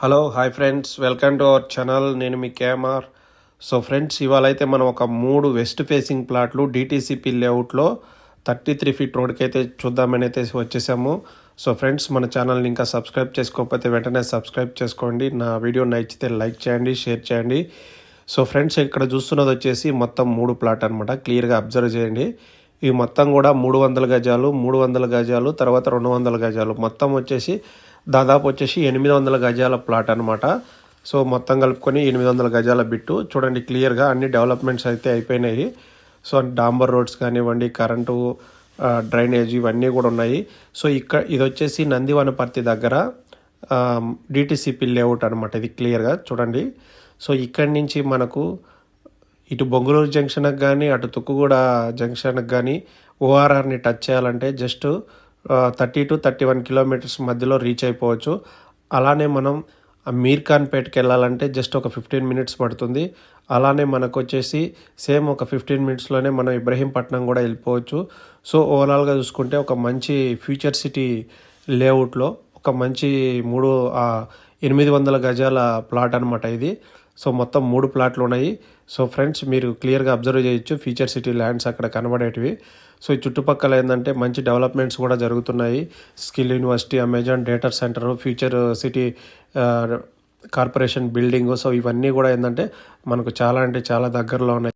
Hello hi friends welcome to our channel నేను మీ KMR so friends ఇవాళ అయితే మనం ఒక మూడు వెస్ట్ ఫేసింగ్ ప్లాట్లు డిటీసీపీ లేఅవుట్లో థర్టీ త్రీ ఫీట్ రోడ్కి అయితే చూద్దామని అయితే వచ్చేసాము. సో ఫ్రెండ్స్ మన ఛానల్ని ఇంకా సబ్స్క్రైబ్ చేసుకోకపోతే వెంటనే సబ్స్క్రైబ్ చేసుకోండి. నా వీడియో నచ్చితే లైక్ చేయండి షేర్ చేయండి. సో ఫ్రెండ్స్ ఇక్కడ చూస్తున్నది వచ్చేసి మొత్తం మూడు ప్లాట్ అనమాట క్లియర్గా అబ్జర్వ్ చేయండి. ఇవి మొత్తం కూడా మూడు వందల గజాలు మూడు వందల గజాలు తర్వాత రెండు వందల గజాలు. మొత్తం వచ్చేసి దాదాపు వచ్చేసి ఎనిమిది వందల గజాల ప్లాట్ అనమాట సో మొత్తం కలుపుకొని ఎనిమిది వందల గజాల బిట్టు. చూడండి క్లియర్గా అన్ని డెవలప్మెంట్స్ అయితే అయిపోయినాయి. సో డాంబర్ రోడ్స్ కానివ్వండి కరెంటు డ్రైనేజ్ ఇవన్నీ కూడా ఉన్నాయి. సో ఇక్కడ ఇది వచ్చేసి నందివనపర్తి దగ్గర డిటిసిపి లేఅవుట్ అనమాట ఇది క్లియర్గా చూడండి. సో ఇక్కడి నుంచి మనకు ఇటు బొంగళూరు జంక్షన్కి కానీ అటు తుక్కుగూడ జంక్షన్కి కానీ ఓఆర్ఆర్ని టచ్ చేయాలంటే just thirty two thirty one kilometres మధ్యలో రీచ్ అయిపోవచ్చు. అలానే మనం ఆ మీర్ ఖాన్పేట్కి వెళ్ళాలంటే జస్ట్ ఒక ఫిఫ్టీన్ మినిట్స్ పడుతుంది. అలానే మనకు వచ్చేసి సేమ్ ఒక ఫిఫ్టీన్ మినిట్స్లోనే మనం ఇబ్రహీంపట్నం కూడా వెళ్ళిపోవచ్చు. సో ఓవరాల్గా చూసుకుంటే ఒక మంచి ఫ్యూచర్ సిటీ లేఅవుట్లో ఒక మంచి మూడు ఎనిమిది వందల గజాల ప్లాట్ అనమాట ఇది. సో మొత్తం మూడు ప్లాట్లు ఉన్నాయి. సో ఫ్రెండ్స్ మీరు క్లియర్గా అబ్జర్వ్ చేయొచ్చు. ఫ్యూచర్ సిటీ ల్యాండ్స్ అక్కడ కనబడేటివి. సో ఈ చుట్టుపక్కల ఏంటంటే మంచి డెవలప్మెంట్స్ కూడా జరుగుతున్నాయి. Skill university Amazon data centre future city corporation building. So ఇవన్నీ కూడా ఏంటంటే మనకు చాలా అంటే చాలా దగ్గరలో ఉన్నాయి.